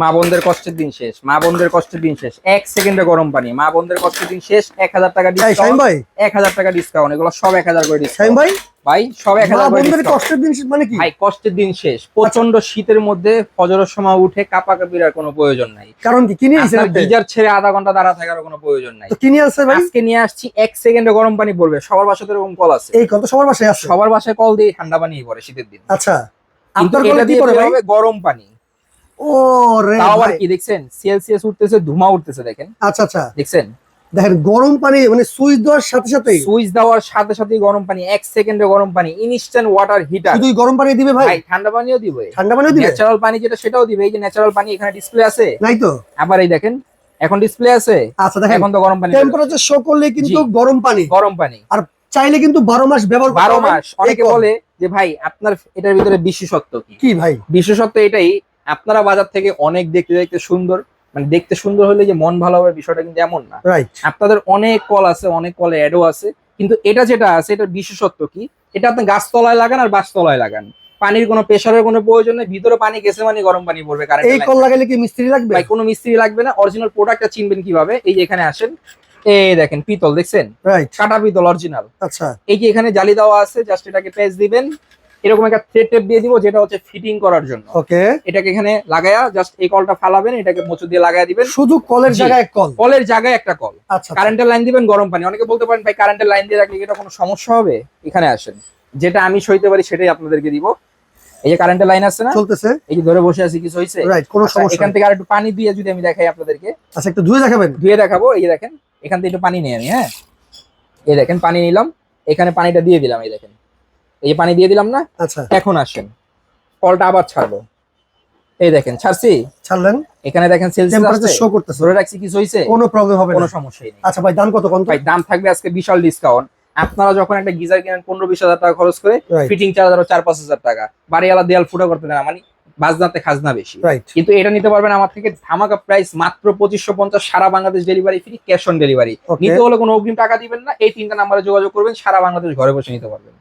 মা বোনদের কষ্টের দিন শেষ মা বোনদের কষ্টের দিন শেষ। এক সেকেন্ডে গরম পানি মা বোনদের কষ্টের দিন শেষ এক হাজার টাকা ডিসকাউন্ট ভাই। এক হাজার টাকা ডিসকাউন্ট এগুলো সব এক হাজার করে ডিসকাউন্ট ভাই? ভাই সব এক হাজার কষ্টের দিন শেষ মানে কি? ভাই কষ্টের দিন শেষ। প্রচণ্ড শীতের মধ্যে ফজরের সময় উঠে কাপা কাপির আর কোনো প্রয়োজন নাই। কারণ কি? কিনে আপনি? গিজার ছেড়ে আধা ঘণ্টা দাঁড়া থাকার কোনো প্রয়োজন নাই। তো কিনে আসছে ভাই? আজকে নিয়ে আসছি এক সেকেন্ডে গরম পানি পড়বে। সবার বাসাতে এরকম কল আছে। এই কত সবার বাসায় আছে। সবার বাসায় কল দিয়ে ঠান্ডা পানি পড়ে শীতের দিন। আচ্ছা। আপনার এটা দিয়ে গরম পানি। ও রে আবার কি দেখছেন? সিএলসিএস উঠতেছে ধুমা উঠতেছে দেখেন। আচ্ছা আচ্ছা। দেখছেন? দেখেন গরম পানি মানে সুইচ দেওয়ার সাথে সাথে সুইচ দেওয়ার সাথে সাথে গরম পানি এক সেকেন্ডে গরম পানি ইনস্ট্যান্ট ওয়াটার হিটার শুধু গরম পানি দিবে ভাই? ঠান্ডা পানিও দিবে। ঠান্ডা পানিও দিবে? ন্যাচারাল পানি যেটা সেটাও দিবে। এই যে ন্যাচারাল পানি এখানে ডিসপ্লে আছে। নাই তো? আবার এই দেখেন এখন ডিসপ্লে আছে। আচ্ছা দেখেন এখন তো গরম পানি টেম্পারেচার শো করলে কিন্তু গরম পানি। গরম পানি। আর চাইলে কিন্তু বারো মাস ব্যবহার বারো। মাস। অনেকে বলে যে ভাই আপনার এটার ভিতরে বিশেষত্ব কি? কি ভাই? বিশেষত্ব এটাই আপনারা বাজার থেকে অনেক দেখতে দেখতে সুন্দর মানে দেখতে সুন্দর হলে যে মন ভালো হবে বিষয়টা কিন্তু এমন না। রাইট আপনাদের অনেক কল আছে অনেক কলে অ্যাডও আছে কিন্তু এটা যেটা আছে এটার বিশেষত্ব কি? এটা আপনি গাছতলায় লাগান আর বাসতলায় লাগান। পানির কোনো প্রেশারের কোনো প্রয়োজন নেই ভিতরে পানি গেছে মানে গরম পানি পড়বে কারণ এই কল লাগাইলে কি মিস্ত্রি লাগবে? ভাই কোনো মিস্ত্রি লাগবে না অরিজিনাল প্রোডাক্টটা চিনবেন কীভাবে? এই যে এখানে আসেন এই দেখেন পিতল দেখছেন? কাটা পিতল অরিজিনাল আচ্ছা। এই যে এখানে জালি দেওয়া আছে জাস্ট এটাকে পেজ দিবেন এরকম একটা থ্রেড টেপ দিয়ে দিব যেটা হচ্ছে ফিটিং করার জন্য। ওকে এটাকে এখানে লাগায়া জাস্ট এই কলটা ফালাবেন এটাকে মোচু দিয়ে লাগায় দিবেন। শুধু কলের জায়গায় কল কলের জায়গায় একটা কল আচ্ছা কারেন্টের লাইন দিবেন গরম পানি। অনেকে বলতে পারেন ভাই কারেন্টের লাইন দিয়ে রাখলে এটা কোনো সমস্যা হবে? এখানে আসেন। যেটা আমি সইতে পারি সেটাই আপনাদেরকে দিব। এই যে কারেন্টের লাইন আছে না? চলতেছে। এই যে ধরে বসে আছি কিছু হয়েছে রাইট কোনো আচ্ছা, সমস্যা এখান থেকে আর একটু পানি দিয়ে যদি আমি দেখাই আপনাদেরকে। আচ্ছা একটু ধুয়ে দেখাবেন? ধুয়ে দেখাবো এই যে দেখেন এখান থেকে একটু পানি নিয়ে আমি হ্যাঁ? এই দেখেন পানি নিলাম। এখানে পানিটা দিয়ে দিলাম এই দেখেন। এই যে পানি দিয়ে দিলাম না? আচ্ছা। এখন আসেন। কলটা আবার ছাড়বো। এই দেখেন ছাড়ছি? ছাড়লেন? এখানে দেখেন সেলসিয়াস টেম্পারেচার শো করতেছে। ধরে রাখছি কিছু হয়েছে? কোনো প্রবলেম হবে কোনো না সমস্যাই নেই। আচ্ছা ভাই দাম কত কোন ভাই দাম থাকবে আজকে বিশাল ডিসকাউন্ট আপনারা যখন একটা গিজার কেনেন পনেরো বিশ হাজার টাকা খরচ করে ফিটিং চার্জ আরও চার পাঁচ হাজার টাকা। বাড়িওয়ালা দেয়াল ফুটা করতে দেন মানে বাজনাতে খাজনা বেশি। কিন্তু এটা নিতে পারবেন আমার থেকে ধামাকা প্রাইস মাত্র পঁচিশশো পঞ্চাশ সারা Bangladesh delivery free cash on delivery নিতে হলে কোনো অগ্রিম টাকা দিবেন না এই তিনটা নাম্বারে যোগাযোগ করবেন সারা বাংলাদেশ ঘরে বসে নিতে পারবেন।